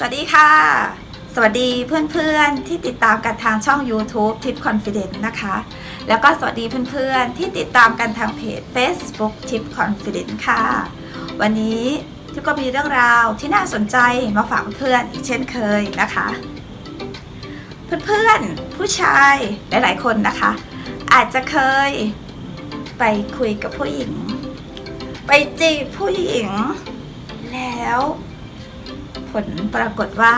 สวัสดีค่ะ สวัสดีเพื่อนๆที่ติดตามกันทางช่อง YouTube Tip Confidence นะคะ แล้วก็สวัสดีเพื่อนๆที่ติดตามกันทางเพจ Facebook Tip Confidence ค่ะ วันนี้ทิปก็มีเรื่องราวที่น่าสนใจมาฝากเพื่อนๆอีกเช่นเคยนะคะ เพื่อนๆผู้ชายหลายๆคนนะคะ อาจจะเคยไปคุยกับผู้หญิง ไปจีบผู้หญิงแล้ว ผลปรากฏว่า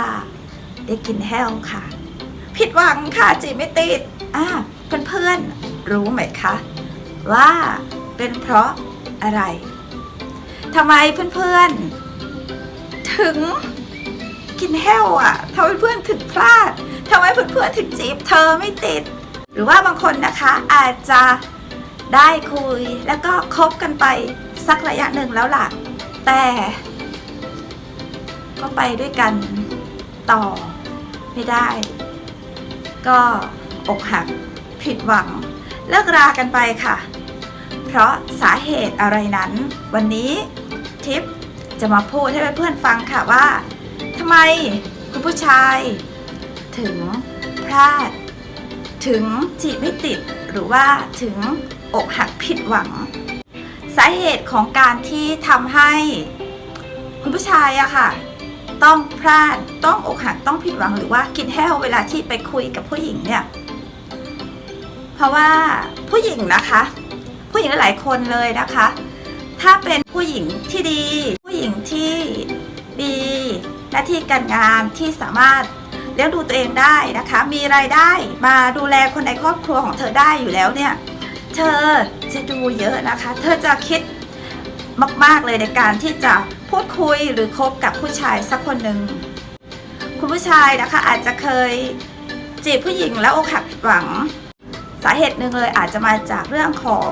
ได้กินแห้วค่ะ ผิดหวังค่ะจีไม่ติดอ่าเพื่อนๆรู้ไหมคะ ว่าเป็นเพราะอะไรทำไมเพื่อนๆ ถึงกินแห้วอะทำไมเพื่อนถึงพลาดทำไมเพื่อนๆถึงจีบเธอไม่ติด หรือว่าบางคนนะคะอาจจะได้คุยแล้วก็คบกันไปสักระยะหนึ่งแล้วล่ะ แต่ ก็ไปด้วยกันต่อไม่ได้ ก็อกหักผิดหวัง เลิกรากันไปค่ะ เพราะสาเหตุอะไรนั้น วันนี้ทิปจะมาพูดให้เพื่อนๆฟังค่ะว่าทำไมคุณผู้ชาย ถึงพลาด ถึงจีบไม่ติดหรือว่าถึงอกหักผิดหวัง สาเหตุของการที่ทำให้ คุณผู้ชายอะค่ะ ต้องพลาดต้องอกหักต้องผิดหวังหรือว่ากินแห้วเวลาที่ไปคุยกับผู้หญิงเนี่ยเพราะว่าผู้หญิงนะคะ ผู้หญิงหลายคนเลยนะคะ ถ้าเป็นผู้หญิงที่ดี ผู้หญิงที่มีหน้าที่การงานที่สามารถเลี้ยงดูตัวเองได้นะคะ มีรายได้มาดูแลคนในครอบครัวของเธอได้อยู่แล้วเนี่ย เธอจะดูเยอะนะคะ เธอจะคิด มาก ๆ เลยในการที่จะพูดคุยหรือคบกับผู้ชายสักคนหนึ่งคุณผู้ชายนะคะอาจจะเคยจีบผู้หญิงแล้วอกหักผิดหวัง สาเหตุหนึ่งเลยอาจจะมาจากเรื่องของ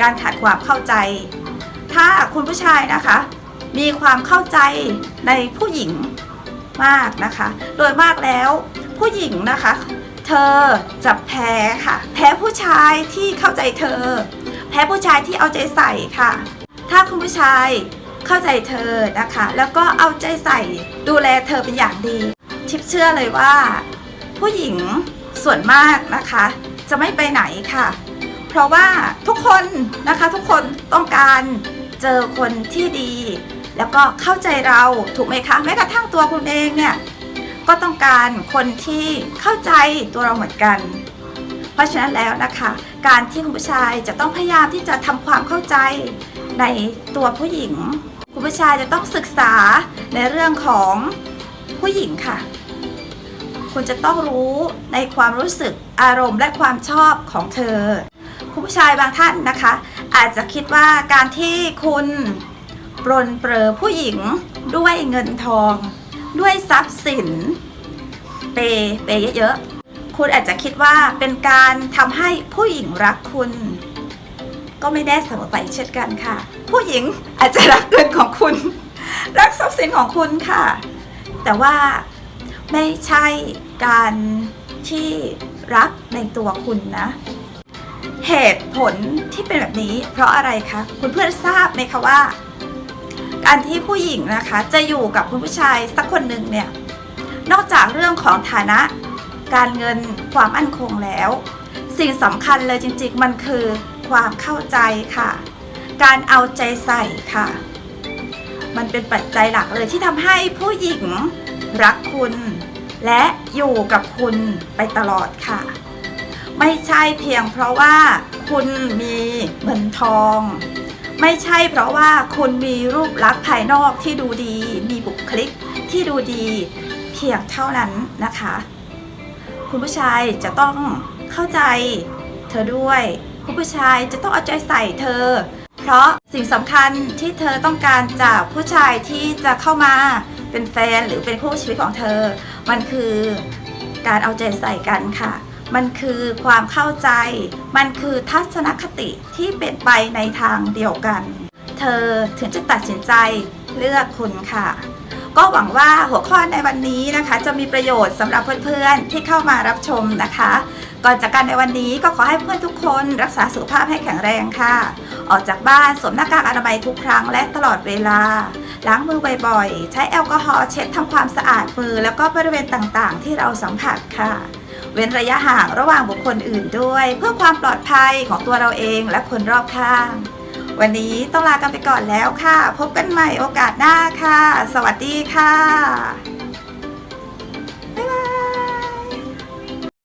การขาดความเข้าใจ ถ้าคุณผู้ชายนะคะ มีความเข้าใจในผู้หญิงมากนะคะ โดยมากแล้วผู้หญิงนะคะ เธอจะแพ้ค่ะ แพ้ผู้ชายที่เข้าใจเธอ แพ้ผู้ชายที่เอาใจใส่ค่ะ ถ้าคุณผู้ชายเข้าใจเธอนะคะ แล้วก็เอาใจใส่ดูแลเธอเป็นอย่างดี ทิปเชื่อเลยว่า ผู้หญิงส่วนมากนะคะ จะไม่ไปไหนค่ะ เพราะว่าทุกคนนะคะทุกคนต้องการเจอคนที่ดี แล้วก็เข้าใจเราถูกไหมคะแม้กระทั่งตัวคุณเองเนี่ยก็ต้องการคนที่เข้าใจตัวเราเหมือนกัน ราะฉะนั้นแล้วนะคะ การที่คุณผู้ชายจะต้องพยายามที่จะทำความเข้าใจในตัวผู้หญิง คุณผู้ชายจะต้องศึกษาในเรื่องของผู้หญิงค่ะ คุณจะต้องรู้ในความรู้สึกอารมณ์และความชอบของเธอ คุณผู้ชายบางท่านนะคะ อาจจะคิดว่าการที่คุณปรนเปรอผู้หญิงด้วยเงินทอง ด้วยทรัพย์สิน เปย์เปย์เยอะๆ คุณอาจจะคิดว่าเป็นการทำให้ผู้หญิงรักคุณ ก็ไม่แน่เสมอไปเช่นกันค่ะ ผู้หญิงอาจจะรักเงินของคุณ รักทรัพย์สินของคุณค่ะ แต่ว่าไม่ใช่การที่รักในตัวคุณนะ เหตุผลที่เป็นแบบนี้ เพราะอะไรคะคุณเพื่อนทราบไหมคะว่า การที่ผู้หญิงนะคะ จะอยู่กับคุณผู้ชายสักคนหนึ่งเนี่ยนอกจากเรื่องของฐานะ การเงินความมั่นคงแล้ว สิ่งสำคัญเลยจริงๆ มันคือความเข้าใจค่ะ การเอาใจใส่ค่ะ มันเป็นปัจจัยหลักเลยที่ทำให้ผู้หญิงรักคุณ และอยู่กับคุณไปตลอดค่ะ ไม่ใช่เพียงเพราะว่าคุณมีเงินทอง ไม่ใช่เพราะว่าคุณมีรูปลักษณ์ภายนอกที่ดูดี มีบุคลิกที่ดูดีเพียงเท่านั้นนะคะ คุณผู้ชายจะต้องเข้าใจเธอด้วย คุณผู้ชายจะต้องเอาใจใส่เธอ เพราะสิ่งสำคัญที่เธอต้องการจากผู้ชายที่จะเข้ามาเป็นแฟนหรือเป็นคู่ชีวิตของเธอ มันคือการเอาใจใส่กันค่ะ มันคือความเข้าใจ มันคือทัศนคติที่เป็นไปในทางเดียวกัน เธอถึงจะตัดสินใจเลือกคุณค่ะ ก็หวังว่าหัวข้อในวันนี้นะคะ จะมีประโยชน์สำหรับเพื่อนๆที่เข้ามารับชมนะคะ ก่อนจากกันในวันนี้ก็ขอให้เพื่อนทุกคนรักษาสุขภาพให้แข็งแรงค่ะ ออกจากบ้านสวมหน้ากากอนามัยทุกครั้งและตลอดเวลา ล้างมือบ่อยๆ ใช้แอลกอฮอล์เช็ดทำความสะอาดมือ แล้วก็บริเวณต่างๆ ที่เราสัมผัสค่ะเว้นระยะห่างระหว่างบุคคลอื่นด้วย เพื่อความปลอดภัยของตัวเราเองและคนรอบข้าง วันนี้ต้องลากันไปก่อนแล้วค่ะ พบกันใหม่โอกาสหน้าค่ะ สวัสดีค่ะ